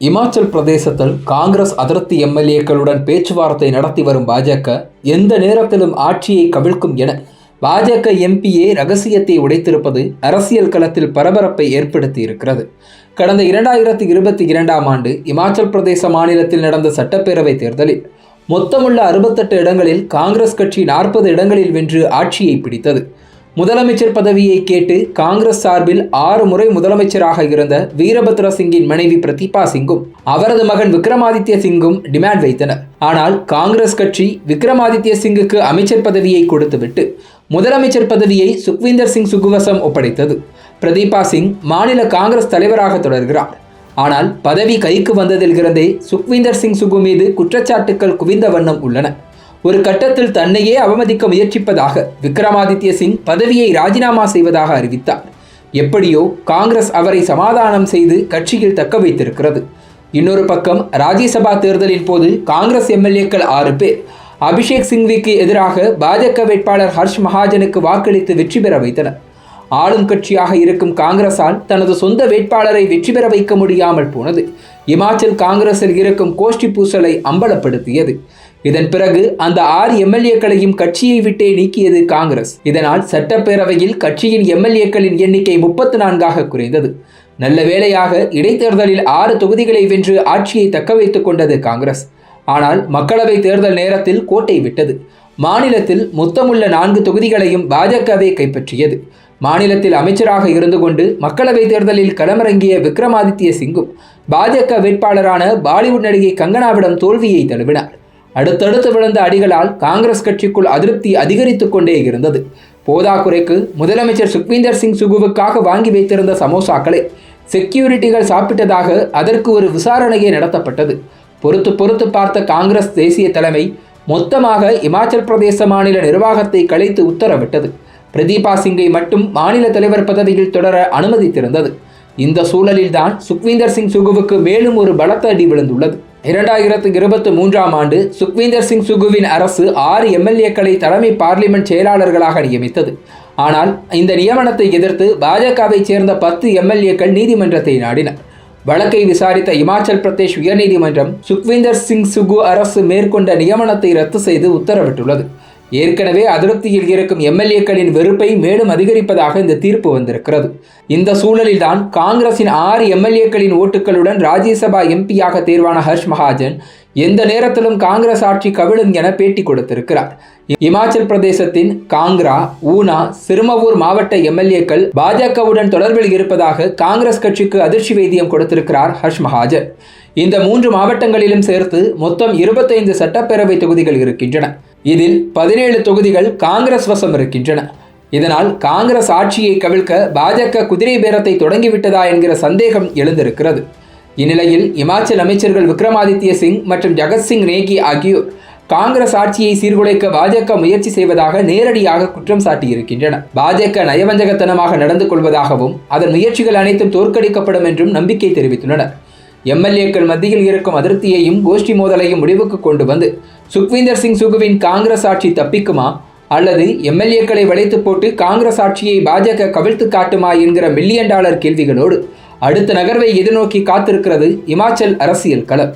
இமாச்சல் பிரதேசத்தில் காங்கிரஸ் அதிருப்தி எம்எல்ஏக்களுடன் பேச்சுவார்த்தை நடத்தி வரும் பாஜக எந்த நேரத்திலும் ஆட்சியை கவிழ்க்கும் என பாஜக எம்பிஏ ரகசியத்தை உடைத்திருப்பது அரசியல் களத்தில் பரபரப்பை ஏற்படுத்தி இருக்கிறது கடந்த இரண்டாயிரத்தி இருபத்தி இரண்டாம் ஆண்டு இமாச்சல் பிரதேச மாநிலத்தில் நடந்த சட்டப்பேரவை தேர்தலில் மொத்தமுள்ள அறுபத்தெட்டு இடங்களில் காங்கிரஸ் கட்சி நாற்பது இடங்களில் வென்று ஆட்சியை பிடித்தது. முதலமைச்சர் பதவியை கேட்டு காங்கிரஸ் சார்பில் ஆறு முறை முதலமைச்சராக இருந்த வீரபத்ர சிங்கின் மனைவி பிரதீபா சிங்கும் அவரது மகன் விக்ரமாதித்ய சிங்கும் டிமாண்ட் வைத்தனர். ஆனால் காங்கிரஸ் கட்சி விக்ரமாதித்ய சிங்குக்கு அமைச்சர் பதவியை கொடுத்துவிட்டு முதலமைச்சர் பதவியை சுக்வீந்தர் சிங் சுகுவசம் ஒப்படைத்தது. பிரதீபா சிங் மாநில காங்கிரஸ் தலைவராக தொடர்கிறார். ஆனால் பதவி கைக்கு வந்ததில் இருந்தே சுக்வீந்தர் சிங் சுகு மீது குற்றச்சாட்டுக்கள் குவிந்த வண்ணம் உள்ளன. ஒரு கட்டத்தில் தன்னையே அவமதிக்க முயற்சிப்பதாக விக்ரமாதித்ய சிங் பதவியை ராஜினாமா செய்வதாக அறிவித்தார். எப்படியோ காங்கிரஸ் அவரை சமாதானம் செய்து கட்சியில் தக்க வைத்திருக்கிறது. இன்னொரு பக்கம் ராஜ்யசபா தேர்தலின் போது காங்கிரஸ் எம்எல்ஏக்கள் ஆறு பேர். அபிஷேக் சிங்விக்கு எதிராக பாஜக வேட்பாளர் ஹர்ஷ் மகாஜனுக்கு வாக்களித்து வெற்றி பெற வைத்தனர். ஆளும் கட்சியாக இருக்கும் காங்கிரஸால் தனது சொந்த வேட்பாளரை வெற்றி பெற வைக்க முடியாமல் போனது. இமாச்சல் காங்கிரஸில் இருக்கும் கோஷ்டி பூசலை அம்பலப்படுத்தியது. இதன் பிறகு அந்த ஆறு எம்எல்ஏக்களையும் கட்சியை விட்டே நீக்கியது காங்கிரஸ். இதனால் சட்டப்பேரவையில் கட்சியின் எம்எல்ஏக்களின் எண்ணிக்கை முப்பத்து நான்காக குறைந்தது. நல்ல வேளையாக இடைத்தேர்தலில் ஆறு தொகுதிகளை வென்று ஆட்சியை தக்க வைத்துக் கொண்டது காங்கிரஸ். ஆனால் மக்களவை தேர்தல் நேரத்தில் கோட்டை விட்டது. மாநிலத்தில் மொத்தமுள்ள நான்கு தொகுதிகளையும் பாஜகவே கைப்பற்றியது. மாநிலத்தில் அமைச்சராக இருந்து கொண்டு மக்களவை தேர்தலில் களமிறங்கிய விக்ரமாதித்ய சிங்கும் பாஜக வேட்பாளரான பாலிவுட் நடிகை கங்கனாவிடம் தோல்வியை தழுவினார். அடுத்தடுத்து விழுந்த அடிகளால் காங்கிரஸ் கட்சிக்குள் அதிருப்தி அதிகரித்து கொண்டே இருந்தது. போதாக்குறைக்கு முதலமைச்சர் சுக்வீந்தர் சிங் சுகுவுக்காக வாங்கி வைத்திருந்த சமோசாக்களை செக்யூரிட்டிகள் சாப்பிட்டதாக அதற்கு ஒரு விசாரணையே நடத்தப்பட்டது. பொறுத்து பொறுத்து பார்த்த காங்கிரஸ் தேசிய தலைமை மொத்தமாக இமாச்சல் பிரதேச மாநில நிர்வாகத்தை கலைத்து உத்தரவிட்டது. பிரதீபா சிங்கை மட்டும் மாநில தலைவர் பதவியில் தொடர அனுமதித்திருந்தது. இந்த சூழலில்தான் சுக்வீந்தர் சிங் சுகுவுக்கு மேலும் ஒரு பலத்த அடி விழுந்துள்ளது. இரண்டாயிரத்து இருபத்தி மூன்றாம் ஆண்டு சுக்வீந்தர் சிங் சுகுவின் அரசு ஆறு எம்எல்ஏக்களை தலைமை பார்லிமெண்ட் செயலாளர்களாக நியமித்தது. ஆனால் இந்த நியமனத்தை எதிர்த்து பாஜகவைச் சேர்ந்த பத்து எம்எல்ஏக்கள் நீதிமன்றத்தை நாடினர் வழக்கை விசாரித்த இமாச்சல் பிரதேஷ் உயர்நீதிமன்றம் சுக்வீந்தர் சிங் சுகு அரசு மேற்கொண்ட நியமனத்தை ரத்து செய்து உத்தரவிட்டுள்ளது. ஏற்கனவே அதிருப்தியில் இருக்கும் எம்எல்ஏக்களின் வெறுப்பை மேலும் அதிகரிப்பதாக இந்த தீர்ப்பு வந்திருக்கிறது. இந்த சூழலில்தான் காங்கிரசின் ஆறு எம்எல்ஏக்களின் ஓட்டுகளுடன் ராஜ்யசபா எம்பியாக தேர்வான ஹர்ஷ் மகாஜன் எந்த நேரத்திலும் காங்கிரஸ் ஆட்சி கவிழும் என பேட்டி கொடுத்திருக்கிறார். இமாச்சல் பிரதேசத்தின் காங்க்ரா ஊனா சிறுமவூர் மாவட்ட எம்எல்ஏக்கள் பாஜகவுடன் தொடர்பில் இருப்பதாக காங்கிரஸ் கட்சிக்கு அதிர்ச்சி வைத்தியம் கொடுத்திருக்கிறார் ஹர்ஷ் மகாஜன். இந்த மூன்று மாவட்டங்களிலும் சேர்த்து மொத்தம் இருபத்தைந்து சட்டப்பேரவை தொகுதிகள் இருக்கின்றன. இதில் பதினேழு தொகுதிகள் காங்கிரஸ் வசம் இருக்கின்றன. இதனால் காங்கிரஸ் ஆட்சியை கவிழ்க்க பாஜக குதிரை பேரத்தை தொடங்கிவிட்டதா என்கிற சந்தேகம் எழுந்திருக்கிறது. இந்நிலையில் இமாச்சல் அமைச்சர்கள் விக்ரமாதித்ய சிங் மற்றும் ஜகத்சிங் நேகி ஆகியோர் காங்கிரஸ் ஆட்சியை சீர்குலைக்க பாஜக முயற்சி செய்வதாக நேரடியாக குற்றம் சாட்டியிருக்கின்றன. பாஜக நயவஞ்சகத்தனமாக நடந்து கொள்வதாகவும் அதன் முயற்சிகள் அனைத்தும் தோற்கடிக்கப்படும் என்றும் நம்பிக்கை தெரிவித்துள்ளனர். எம்எல்ஏக்கள் மத்தியில் இருக்கும் அதிருப்தியையும் கோஷ்டி மோதலையும் முடிவுக்கு கொண்டு வந்து சுக்வீந்தர் சிங் சுகுவின் காங்கிரஸ் ஆட்சி தப்பிக்குமா? அல்லது எம்எல்ஏக்களை வளைத்து போட்டு காங்கிரஸ் ஆட்சியை பாஜக கவிழ்த்து காட்டுமா என்கிற மில்லியன் டாலர் கேள்விகளோடு அடுத்த நகர்வை எதிர்நோக்கி காத்திருக்கிறது இமாச்சல் அரசியல் களம்.